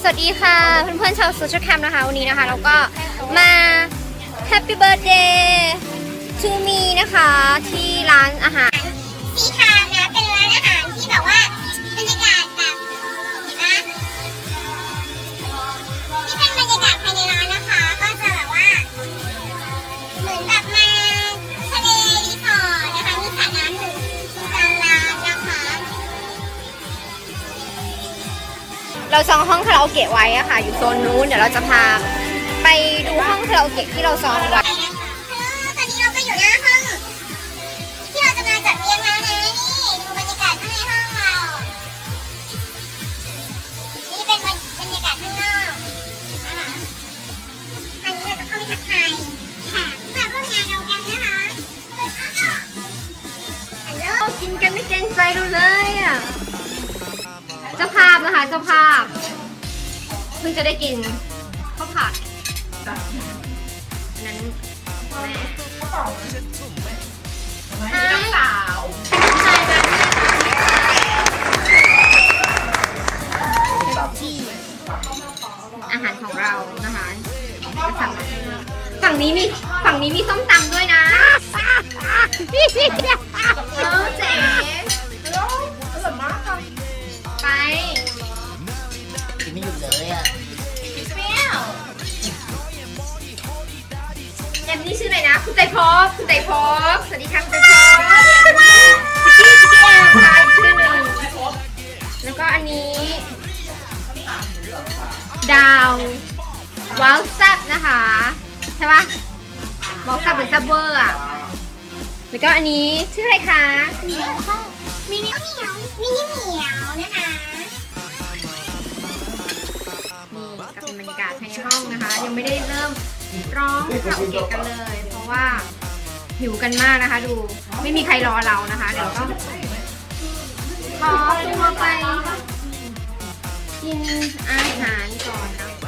สวัสดีค่ะ เพื่อนๆชาวโซเชียลแคมนะคะ วันนี้นะคะเราก็มา Happy Birthday to me นะคะ ที่ร้านอาหารสีคามนะเป็นร้านอาหารที่แบบว่าบรรยากาศแบบเห็นไหมนี่เป็นบรรยากาศภายในร้านนะคะ ก็จะแบบว่าเหมือนแบบมา เราจองห้องคาราโอเกะไว้อะค่ะ อยู่โซนนู้นเดี๋ยวเราจะพาไปดูห้องคาราโอเกะที่เราจองไว้ไปนตอนนี้เราก็อยู่หน้าห้องที่เราจะมาจัดเลี้ยงแล้วนะนี่ดูบรรยากาศข้างในห้องเรา นี่เป็นบรรยากาศข้างนอกอันนี้เราจะเข้าไปทักทายแขกที่มาร่วมงานเรากันนะคะฮัลโหลกินกันไม่เกรงใจเราเลยอะเจ้าภาพนะคะเจ้าภาพ พิ่งจะได้กินข้าวผัดอันนั้นแม่ใช่สาวใช่แบบที่อาหารของเรานะคะสั่งมาให้ฝั่งนี้มีฝั่งนี้มีส้มตำด้วยนะ นี่ชื่ออะไรนะ คุณใจพบคุณใจพบสวัสดีค่ะคุณใจพบชิคกี้ชิคกี้แอมค่ะอีกชื่อหนึ่งแล้วก็อันนี้ ดาวว้าวแซ่บนะคะ ใช่ปะว้าวแซ่บหรือแซ่บเวอร์อะแล้วก็อันนี้ชื่ออะไรคะมินิมินิเหมียวมินิเหมียวนะคะนี่ก็เป็นบรรยากาศภายในห้องนะคะ ยังไม่ได้เริ่ม ร้องคาราโอเกะกันเลย เพราะว่าหิวกันมากนะคะ ดูไม่มีใครรอเรานะคะ เดี๋ยวต้องขอตัวไปกินอาหารก่อนนะคะ